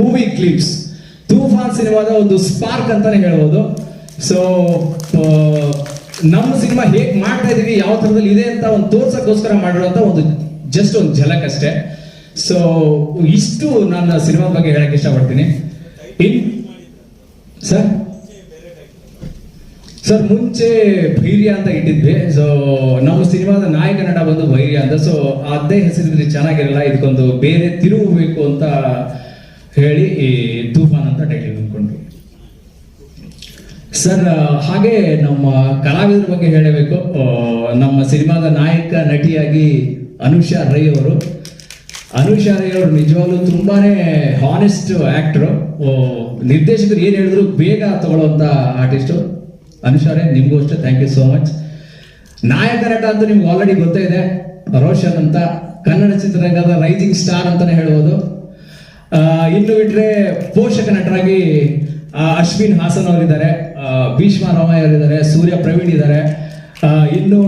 Movie clips Toofan ಸಿನಿಮಾದ ಒಂದು spark ಅಂತಾನೆ ಹೇಳ್ಬೋದು. ಸೊ ನಮ್ಮ ಸಿನಿಮಾ ಹೇಗ್ ಮಾಡ್ತಾ ಇದೀವಿ, ಯಾವ ಥರದಲ್ಲಿ ಇದೆ ಅಂತ ಒಂದು ತೋರ್ಸಕ್ಕೋಸ್ಕರ ಮಾಡಿರುವಂತ ಒಂದು ಜಸ್ಟ್ ಒಂದು ಝಲಕ್ ಅಷ್ಟೇ. ಸೊ ಇಷ್ಟು ನನ್ನ ಸಿನಿಮಾ ಬಗ್ಗೆ ಹೇಳಕ್ ಇಷ್ಟಪಡ್ತೀನಿ. ಇನ್, ಸರ್? ಸರ್, ಮುಂಚೆ ಭೈರ್ಯ ಅಂತ ಇಟ್ಟಿದ್ವಿ. ಸೊ ನಮ್ಮ ಸಿನಿಮಾದ ನಾಯಕ ನಟ ಬಂದು ಭೈರ್ಯ ಅಂತ. ಸೊ ಅದೇ ಹೆಸರಿದ್ರೆ ಚೆನ್ನಾಗಿರಲ್ಲ, ಇದಕ್ಕೊಂದು ಬೇರೆ ತಿರುವು ಬೇಕು ಅಂತ ಹೇಳಿ ಈ ತೂಫಾನ್ ಅಂತ ಟೈಟಲ್ ಅಂದ್ಕೊಂಡ್ವಿ ಸರ್ ಹಾಗೆ ನಮ್ಮ ಕಲಾವಿದರ ಬಗ್ಗೆ ಹೇಳಬೇಕು. ನಮ್ಮ ಸಿನಿಮಾದ ನಾಯಕ, ನಟಿಯಾಗಿ ಅನುಷಾ ರೈ ಅವರು. ಅನುಷಾ ರೈ ಅವರು ನಿಜವಾಗ್ಲೂ ತುಂಬಾನೇ ಹಾನೆಸ್ಟ್ ಆಕ್ಟರ್ ನಿರ್ದೇಶಕರು ಏನು ಹೇಳಿದ್ರು ಬೇಗ ತಗೊಳ್ಳುವಂತ ಆರ್ಟಿಸ್ಟು ಅನುಷಾ ರೈ, ನಿಮ್ಗೂ ಅಷ್ಟೇ. ಥ್ಯಾಂಕ್ ಯು ಸೋ ಮಚ್ ನಾಯಕ ನಟ ಅಂತ ನಿಮ್ಗೆ ಆಲ್ರೆಡಿ ಗೊತ್ತೇ ಇದೆ. ರೋಷನ್ ಅಂತ. ಕನ್ನಡ ಚಿತ್ರರಂಗದ ರೈಸಿಂಗ್ ಸ್ಟಾರ್ ಅಂತಾನೆ ಹೇಳ್ಬೋದು. ಇನ್ನು ಬಿಟ್ರೆ ಪೋಷಕ ನಟರಾಗಿ ಅಶ್ವಿನ್ ಹಾಸನ್ ಅವರಿದ್ದಾರೆ ಭೀಷ್ಮ ರಾಮಯ್ಯ ಅವರಿದ್ದಾರೆ, ಸೂರ್ಯ ಪ್ರವೀಣ್ ಇದ್ದಾರೆ. ಇನ್ನು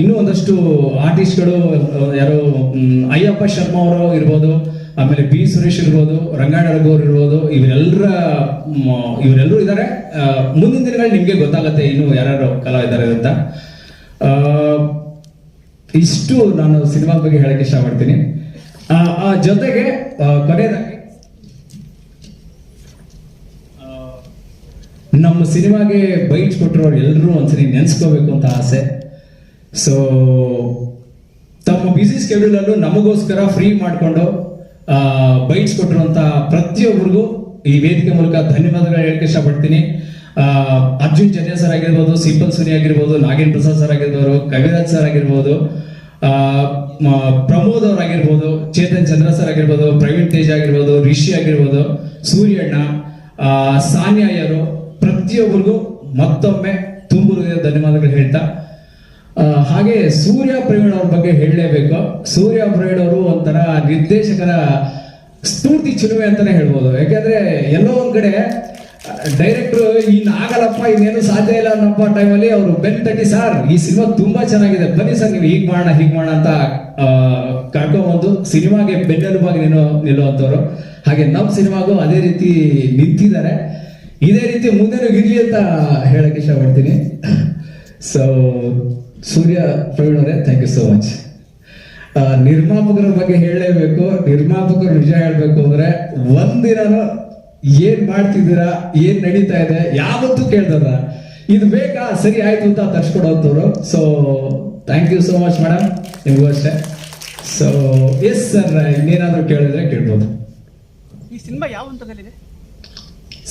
ಇನ್ನೂ ಒಂದಷ್ಟು ಆರ್ಟಿಸ್ಟ್ಗಳು ಯಾರು ಅಯ್ಯಪ್ಪ ಶರ್ಮಾ ಅವರು ಇರ್ಬೋದು, ಆಮೇಲೆ ಬಿ ಸುರೇಶ್ ಇರ್ಬೋದು, ರಂಗಾಯಣ ರಘು ಅವರು ಇರ್ಬೋದು, ಇವರೆಲ್ಲರ ಇವರೆಲ್ಲರೂ ಇದ್ದಾರೆ. ಮುಂದಿನ ದಿನಗಳಲ್ಲಿ ನಿಮಗೆ ಗೊತ್ತಾಗುತ್ತೆ ಇನ್ನು ಯಾರ್ಯಾರು ಕಲಾವಿದ್ದಾರೆ ಅಂತ. ಇಷ್ಟು ನಾನು ಸಿನಿಮಾ ಬಗ್ಗೆ ಹೇಳಕ್ಕೆ ಇಷ್ಟಪಡ್ತೀನಿ. ಆ, ಜೊತೆಗೆ ಕೊನೆಯದಾಗಿ ನಮ್ಮ ಸಿನಿಮಾಗೆ ಬೈಟ್ ಕೊಟ್ಟಿರೋರು ಎಲ್ಲರೂ ಒಂದ್ಸರಿ ನೆನ್ಸ್ಕೋಬೇಕು ಅಂತ ಆಸೆ. ಸೊ ತಮ್ಮ ಬ್ಯುಸಿ ಸ್ಕೆಡ್ಯೂಲ್ ಅಲ್ಲೂ ನಮಗೋಸ್ಕರ ಫ್ರೀ ಮಾಡಿಕೊಂಡು ಬೈಟ್ಸ್ ಕೊಟ್ಟಿರುವಂತ ಪ್ರತಿಯೊಬ್ಬರಿಗೂ ಈ ವೇದಿಕೆ ಮೂಲಕ ಧನ್ಯವಾದಗಳು ಹೇಳಕ್ಕೆ ಇಷ್ಟಪಡ್ತೀನಿ. ಅರ್ಜುನ್ ಜನ್ಯ ಸರ್ ಆಗಿರ್ಬೋದು ಸಿಂಪಲ್ ಸುನಿ ಆಗಿರ್ಬೋದು ನಾಗೇಂದ್ರ ಪ್ರಸಾದ್ ಸರ್ ಆಗಿರ್ಬೋದು ಕವಿರಾಜ್ ಸರ್ ಆಗಿರ್ಬೋದು ಪ್ರಮೋದ್ ಅವ್ರು ಆಗಿರ್ಬೋದು ಚೇತನ್ ಚಂದ್ರ ಸರ್ ಆಗಿರ್ಬೋದು, ಪ್ರವೀಣ್ ತೇಜ್ ಆಗಿರ್ಬೋದು, ರಿಷಿ ಆಗಿರ್ಬೋದು, ಸೂರ್ಯಣ್ಣ ಸಾನಿಯಾ ಯಾರು, ಪ್ರತಿಯೊಬ್ಬರಿಗೂ ಮತ್ತೊಮ್ಮೆ ತುಂಬು ಧನ್ಯವಾದಗಳು ಹೇಳ್ತಾ ಹಾಗೆ ಸೂರ್ಯ ಪ್ರವೀಣ್ ಅವ್ರ ಬಗ್ಗೆ ಹೇಳಲೇಬೇಕು. ಸೂರ್ಯ ಪ್ರವೀಣ್ ಅವರು ಒಂಥರ ನಿರ್ದೇಶಕರ ಸ್ಫೂರ್ತಿ ಚಿಲುವೆ ಅಂತಾನೆ ಹೇಳ್ಬೋದು. ಯಾಕೆಂದ್ರೆ ಎಲ್ಲೋ ಒಂದ್ ಕಡೆ ಡೈರೆಕ್ಟರ್ ಇನ್ನು ಆಗಲ್ಲಪ್ಪ ಇನ್ನೇನು ಸಾಧ್ಯ ಇಲ್ಲ ಅನ್ನಪ್ಪ ಟೈಮಲ್ಲಿ ಅವರು ಬೆನ್ ತಟ್ಟಿ ಸರ್ ಈ ಸಿನಿಮಾ ತುಂಬಾ ಚೆನ್ನಾಗಿದೆ. ಬನ್ನಿ ಸರ್ ನೀವು, ಹೀಗೆ ಮಾಡೋಣ ಹೀಗೆ ಮಾಡೋಣ ಅಂತ ಕರ್ಕೊಂಬಂದು ಸಿನಿಮಾಗೆ ಬೆನ್ನೆಲುಬಾಗಿ ನಿಲ್ಲೋ ನಿಲ್ಲುವಂಥವ್ರು ಹಾಗೆ ನಮ್ಮ ಸಿನಿಮಾಗೂ ಅದೇ ರೀತಿ ನಿಂತಿದ್ದಾರೆ. ಇದೇ ರೀತಿ ಮುಂದೆನೂ ಇರಲಿ ಅಂತ ಹೇಳಕ್ಕೆ ಇಷ್ಟಪಡ್ತೀನಿ. ಸೊ ಸೂರ್ಯ ಪ್ರವೀಣ್ ಅವರೇ ಥ್ಯಾಂಕ್ ಯು ಸೋ ಮಚ್ ನಿರ್ಮಾಪಕರ ಬಗ್ಗೆ ಹೇಳಲೇಬೇಕು. ನಿರ್ಮಾಪಕರು ನಿಜ ಹೇಳಬೇಕು ಅಂದ್ರೆ, ಒಂದಿನನು ಏನ್ ಮಾಡ್ತಿದ್ದೀರಾ? ಏನ್ ನಡೀತಾ ಇದೆ? ಯಾವತ್ತೂ ಕೇಳ್ದದ? ಇದು ಬೇಕಾ ಸರಿ ಆಯ್ತು ಅಂತ ತರ್ಸ್ಕೊಡೋಂಥವ್ರು. So thank you so much madam ನಿಮಗೂ ಅಷ್ಟೇ. ಸೊ ಎಸ್ ಸರ್ ಇನ್ನೇನಾದ್ರೂ ಕೇಳಿದ್ರೆ ಕೇಳ್ಬೋದು. ಈ ಸಿನಿಮಾ ಯಾವ ಹಂತದಲ್ಲಿದೆ?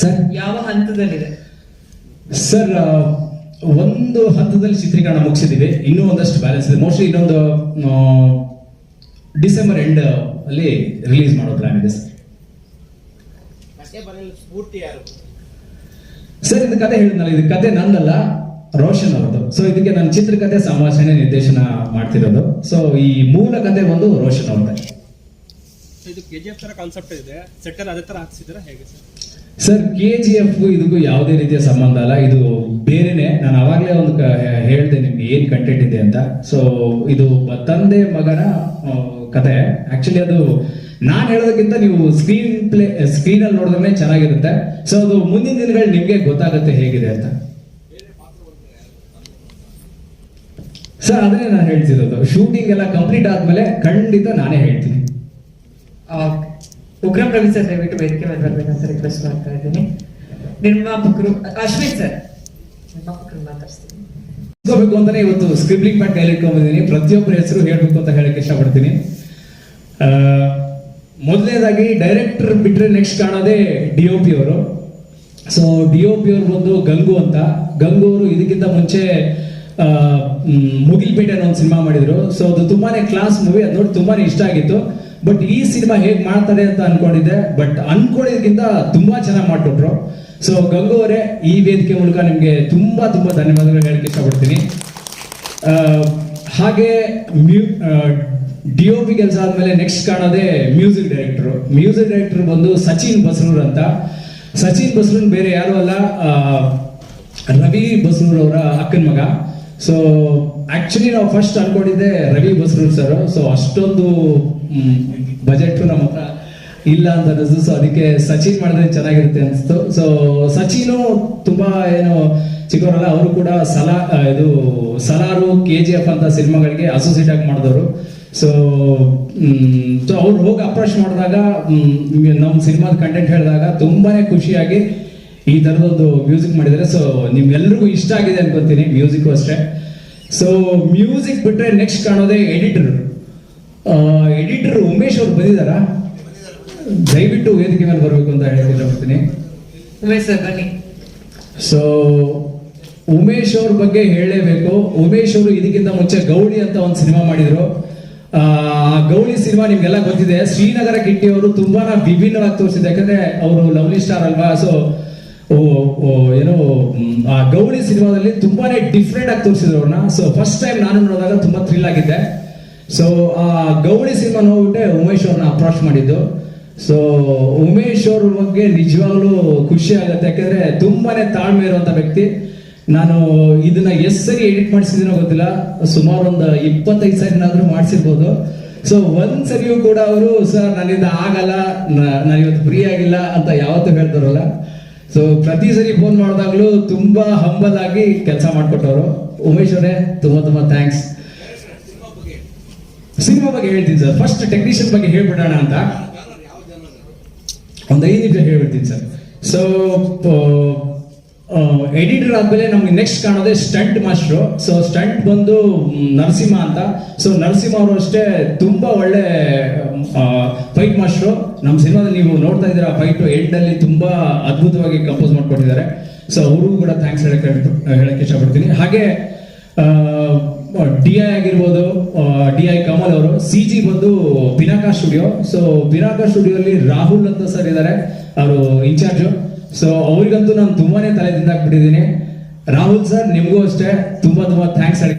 ಸರ್ ಯಾವ ಹಂತದಲ್ಲಿದೆ? ಸರ್ ಒಂದು ಹಂತದಲ್ಲಿ ಚಿತ್ರೀಕರಣ ಮುಗಿಸಿದೀವಿ ಇನ್ನೂ ಒಂದಷ್ಟು ಬ್ಯಾಲೆನ್ಸ್ ಇದೆ. ಮೋಸ್ಟ್ಲಿ ಇನ್ನೊಂದು ಡಿಸೆಂಬರ್ ಎಂಡ್ ಅಲ್ಲಿ ರಿಲೀಸ್ ಮಾಡೋ ಪ್ಲಾನ್ ಇದೆ ಸರ್ ಸ್ಫೂರ್ತಿ ಯಾರು? ಸರ್ ಇದು ಕತೆ ಹೇಳಿದ್ನಲ್ಲ ಇದು ಕತೆ ನಂದಲ್ಲ ರೋಷನ್ ಅವರದು ಸೊ ಇದಕ್ಕೆ ನಾನು ಚಿತ್ರಕಥೆ ಸಂಭಾಷಣೆ ನಿರ್ದೇಶನ ಮಾಡ್ತಿರೋದು. ಸೊ ಈ ಮೂಲ ಕತೆ ಒಂದು ರೋಷನ್ ಅವ್ರದ್ದೆ. ಇದು ಕೆ ಜಿ ಎಫ್ ತರ ಕಾನ್ಸೆಪ್ಟ್ ಇದೆ. ಸೆಟ್ಟರ್ ಅದೇ ತರ ಹಾಕ್ಸಿದ್ರೆ ಹೇಗೆ sir? Sir K G F ಇದಕ್ಕೂ ಯಾವುದೇ ರೀತಿಯ ಸಂಬಂಧ ಅಲ್ಲ. ಇದು ಬೇರೆನೆ. ನಾನು ಅವಾಗಲೇ ಒಂದು ಹೇಳಿದೆ ನಿಮ್ಗೆ ಏನ್ ಕಂಟೆಂಟ್ ಇದೆ ಅಂತ. ಸೊ ಇದು ತಂದೆ ಮಗನ ಕತೆ. ಆಕ್ಚುಲಿ ಅದು ನಾನ್ ಹೇಳೋದಕ್ಕಿಂತ ನೀವು ಸ್ಕ್ರೀನ್ ಪ್ಲೇ ಸ್ಕ್ರೀನ್ ಅಲ್ಲಿ ನೋಡಿದ್ರೆ ಚೆನ್ನಾಗಿರುತ್ತೆ. ಸೊ ಅದು ಮುಂದಿನ ದಿನಗಳು ನಿಮ್ಗೆ ಗೊತ್ತಾಗುತ್ತೆ ಹೇಗಿದೆ ಅಂತ. ಸರ್ ಅದನ್ನೇ ನಾನು ಹೇಳ್ತಿರೋದು. ಶೂಟಿಂಗ್ ಎಲ್ಲ ಕಂಪ್ಲೀಟ್ ಆದ್ಮೇಲೆ ಖಂಡಿತ ನಾನೇ ಹೇಳ್ತೀನಿ. ಉಗ್ರಂ ರವಿ ಸರ್ ದಯವಿಟ್ಟು ವೇದಿಕೆ ಮೇಲೆ ಬರ್ಬೇಕಂತ ರಿಕ್ವೆಸ್ಟ್ ಮಾಡ್ತಾ ಇದ್ದೀನಿ. ನಿರ್ಮಾಪಕರು ಅಶ್ವಿನ್ ಸರ್. ನಿರ್ಮಾಪಕರು ಮಾತಾಡ್ತೀನಿ ಅಂತಾನೆ ಇವತ್ತು ಸ್ಕ್ರಿಬ್ಲಿಂಗ್ ಪ್ಯಾಡ್ ಕೈಲಿ ಇಟ್ಕೊಂಡ್ಬಂದಿದ್ದೀನಿ ಪ್ರತಿಯೊಬ್ಬರ ಹೆಸರು ಹೇಳಬೇಕು ಅಂತ ಹೇಳಕ್ ಇಷ್ಟಪಡ್ತೀನಿ. ಮೊದಲನೇದಾಗಿ ಡೈರೆಕ್ಟರ್ ಬಿಟ್ಟರೆ ನೆಕ್ಸ್ಟ್ ಕಾಣೋದೇ ಡಿ ಒ ಪಿ ಅವರು. ಸೊ ಡಿ ಒ ಪಿ ಅವರು ಬಂದು ಗಂಗು ಅಂತ. ಗಂಗು ಅವರು ಇದಕ್ಕಿಂತ ಮುಂಚೆ ಮುಗಿಲ್ಪೇಟೆ ಅನ್ನೋ ಒಂದು ಸಿನಿಮಾ ಮಾಡಿದ್ರು. ಸೊ ಅದು ತುಂಬಾನೇ ಕ್ಲಾಸ್ ಮೂವಿ ಅದು ನೋಡಿ ತುಂಬಾನೇ ಇಷ್ಟ ಆಗಿತ್ತು. ಬಟ್ ಈ ಸಿನಿಮಾ ಹೇಗ್ ಮಾಡ್ತಾರೆ ಅಂತ ಅನ್ಕೊಂಡಿದ್ದೆ. ಬಟ್ ಅನ್ಕೊಂಡಿದ್ಕಿಂತ ತುಂಬಾ ಚೆನ್ನಾಗಿ ಮಾಡ್ಬಿಟ್ರು ಸೊ ಗಂಗು ಅವರೇ ಈ ವೇದಿಕೆ ಮೂಲಕ ನಿಮಗೆ ತುಂಬಾ ತುಂಬಾ ಧನ್ಯವಾದಗಳು ಹೇಳಕ್ಕೆ ಇಷ್ಟಪಡ್ತೀನಿ. ಹಾಗೆ ಡಿ ಒ ಪಿ ಕೆಲಸ ಆದಮೇಲೆ ನೆಕ್ಸ್ಟ್ ಕಾಣೋದೇ ಮ್ಯೂಸಿಕ್ ಡೈರೆಕ್ಟರ್ ಮ್ಯೂಸಿಕ್ ಡೈರೆಕ್ಟರ್ ಬಂದು ಸಚಿನ್ ಬಸ್ರೂರ್ ಅಂತ. ಸಚಿನ್ ಬಸ್ರೂರ್ ಬೇರೆ ಯಾರು ಅಲ್ಲ ರವಿ ಬಸ್ರೂರ್ ಅವರ ಅಕ್ಕನ ಮಗ. ಸೊ ಆಕ್ಚುಲಿ ನಾವು ಫಸ್ಟ್ ಅನ್ಕೊಂಡಿದ್ದೆ ರವಿ ಬಸ್ರೂರ್ ಸರ್ ಸೊ ಅಷ್ಟೊಂದು ಬಜೆಟ್ ನಮ್ಮ ಹತ್ರ ಇಲ್ಲ ಅಂತ ಅನ್ನಿಸ್ತು. ಸೊ ಅದಕ್ಕೆ ಸಚಿನ್ ಮಾಡಿದ್ರೆ ಚೆನ್ನಾಗಿರುತ್ತೆ ಅನಿಸ್ತು ಸೊ ಸಚಿನು ತುಂಬಾ ಏನು ಚಿಕ್ಕವರಲ್ಲ, ಅವರು ಕೂಡ ಸಲಾ ಇದು ಸಲಾರು ಕೆ ಜಿ ಎಫ್ ಅಂತ ಸಿನಿಮಾಗಳಿಗೆ ಅಸೋಸಿಯೇಟ್ ಆಗಿ ಮಾಡಿದವರು. ಸೊ ಸೊ ಅವ್ರು ಹೋಗಿ ಅಪ್ರೋಚ್ ಮಾಡಿದಾಗ ನಮ್ಮ ಸಿನಿಮಾದ ಕಂಟೆಂಟ್ ಹೇಳಿದಾಗ ತುಂಬಾನೇ ಖುಷಿಯಾಗಿ ಈ ಥರದೊಂದು ಮ್ಯೂಸಿಕ್ ಮಾಡಿದರೆ ಸೊ ನಿಮ್ಗೆಲ್ರಿಗೂ ಇಷ್ಟ ಆಗಿದೆ ಅನ್ಕೊತೀನಿ ಮ್ಯೂಸಿಕ್ ಅಷ್ಟೇ. ಸೊ ಮ್ಯೂಸಿಕ್ ಬಿಟ್ಟರೆ ನೆಕ್ಸ್ಟ್ ಕಾಣೋದೇ ಎಡಿಟರ್ ಎಡಿಟರ್ ಉಮೇಶ್ ಅವ್ರು ಬಂದಿದ್ದಾರಾ? ದಯವಿಟ್ಟು ವೇದಿಕೆ ಮೇಲೆ ಬರಬೇಕು ಅಂತ ಹೇಳ್ತೀನಿ ಬನ್ನಿ. ಸೊ ಉಮೇಶ್ ಅವ್ರ ಬಗ್ಗೆ ಹೇಳಲೇಬೇಕು. ಉಮೇಶ್ ಅವರು ಇದಕ್ಕಿಂತ ಮುಂಚೆ ಗೌಳಿ ಅಂತ ಒಂದು ಸಿನಿಮಾ ಮಾಡಿದ್ರು. ಗೌಳಿ ಸಿನಿಮಾ ನಿಮ್ಗೆಲ್ಲ ಗೊತ್ತಿದೆ. ಶ್ರೀನಗರ ಕಿಟ್ಟಿ ಅವರು ತುಂಬಾನ ವಿಭಿನ್ನವಾಗಿ ತೋರಿಸಿದೆ. ಯಾಕಂದ್ರೆ ಅವರು ಲವ್ಲಿ ಸ್ಟಾರ್ ಅಲ್ವಾ? ಸೊ ಏನು, ಆ, ಗೌಳಿ ಸಿನಿಮಾದಲ್ಲಿ ತುಂಬಾನೇ ಡಿಫ್ರೆಂಟ್ ಆಗಿ ತೋರಿಸಿದ್ರು ಅವ್ರನ್ನ. ಸೊ ಫಸ್ಟ್ ಟೈಮ್ ನಾನು ನೋಡಿದಾಗ ತುಂಬಾ ಥ್ರಿಲ್ ಆಗಿದ್ದೆ. ಸೊ ಆ, ಗೌಳಿ ಸಿನಿಮಾ ನೋಡ್ಬಿಟ್ಟೆ ಉಮೇಶ್ ಅವ್ರನ್ನ ಅಪ್ರೋಚ್ ಮಾಡಿದ್ದು. ಸೊ ಉಮೇಶ್ ಅವ್ರ ಬಗ್ಗೆ ನಿಜವಾಗ್ಲೂ ಖುಷಿ ಆಗುತ್ತೆ. ಯಾಕಂದ್ರೆ ತುಂಬಾನೇ ತಾಳ್ಮೆ ಇರುವಂತ ವ್ಯಕ್ತಿ. ನಾನು ಇದನ್ನ ಎಷ್ಟು ಸರಿ ಎಡಿಟ್ ಮಾಡಿಸಿದೀನೋ ಗೊತ್ತಿಲ್ಲ. ಸುಮಾರು ಒಂದು ಇಪ್ಪತ್ತೈದು ಸರಿನಾದ್ರೂ ಮಾಡಿಸಿರ್ಬೋದು. ಸೊ ಒಂದ್ ಸರಿಯೂ ಕೂಡ ಅವರು, ಸರ್, ನನ್ನಿಂದ ಆಗಲ್ಲ ನಾನು ಇವತ್ತು ಫ್ರೀ ಆಗಿಲ್ಲ ಅಂತ ಯಾವತ್ತೂ ಹೇಳ್ತಾರಲ್ಲ. ಸೊ ಪ್ರತಿ ಸರಿ ಫೋನ್ ಮಾಡಿದಾಗ್ಲೂ ತುಂಬಾ ಹಂಬಲ್ ಆಗಿ ಕೆಲಸ ಮಾಡ್ಕೊಟ್ಟವರು. ಉಮೇಶ್ ಅವರೇ, ತುಂಬಾ ತುಂಬಾ ಥ್ಯಾಂಕ್ಸ್ ಸಿನಿಮಾ ಬಗ್ಗೆ ಹೇಳ್ತೀನಿ ಸರ್. ಫಸ್ಟ್ ಟೆಕ್ನಿಷಿಯನ್ ಬಗ್ಗೆ ಹೇಳ್ಬಿಡೋಣ ಅಂತ. ಒಂದು ಐದು ನಿಮಿಷ ಹೇಳ್ಬಿಡ್ತೀನಿ ಸರ್. ಸೊ ಎಡಿಟರ್ ಆದ್ಮೇಲೆ ನಮ್ಗೆ ನೆಕ್ಸ್ಟ್ ಕಾಣೋದೇ ಸ್ಟಂಟ್ ಮಾಸ್ಟ್ರು ಸೊ ಸ್ಟಂಟ್ ಬಂದು ನರಸಿಂಹ ಅಂತ. ಸೊ ನರಸಿಂಹ ಅವರು ಅಷ್ಟೇ ತುಂಬಾ ಒಳ್ಳೆ ಫೈಟ್ ಮಾಸ್ಟ್ರು ನಮ್ಮ ಸಿನಿಮಾದಲ್ಲಿ ನೀವು ನೋಡ್ತಾ ಇದ್ದೀರಾ ಫೈಟ್ ಎಂಡ್ ಅಲ್ಲಿ ತುಂಬಾ ಅದ್ಭುತವಾಗಿ ಕಂಪೋಸ್ ಮಾಡ್ಕೊಟ್ಟಿದ್ದಾರೆ. ಸೊ ಅವ್ರಿಗೂ ಕೂಡ ಥ್ಯಾಂಕ್ಸ್ ಹೇಳಕ್ಕೆ ಹೇಳಕ್ಕೆ ಇಷ್ಟಪಡ್ತೀನಿ. ಹಾಗೆ ಡಿ ಐ ಆಗಿರ್ಬೋದು ಡಿ ಐ ಕಮಲ್ ಅವರು ಸಿ ಜಿ ಬಂದು ಪಿನಾಕಾ ಸ್ಟುಡಿಯೋ ಸೊ ಪಿನಾಕಾ ಅಲ್ಲಿ ರಾಹುಲ್ ಅಂತ ಸರ್ ಇದ್ದಾರೆ. ಅವರು ಇನ್ಚಾರ್ಜು ಸೊ ಅವ್ರಿಗಂತೂ ನಾನು ತುಂಬಾನೇ ತಲೆ ತಿಂದಾಕ್ಬಿಟ್ಟಿದ್ದೀನಿ. ರಾಹುಲ್ ಸರ್ ನಿಮಗೂ ಅಷ್ಟೇ. ತುಂಬಾ ತುಂಬಾ ಥ್ಯಾಂಕ್ಸ್ ಹೇಳಿ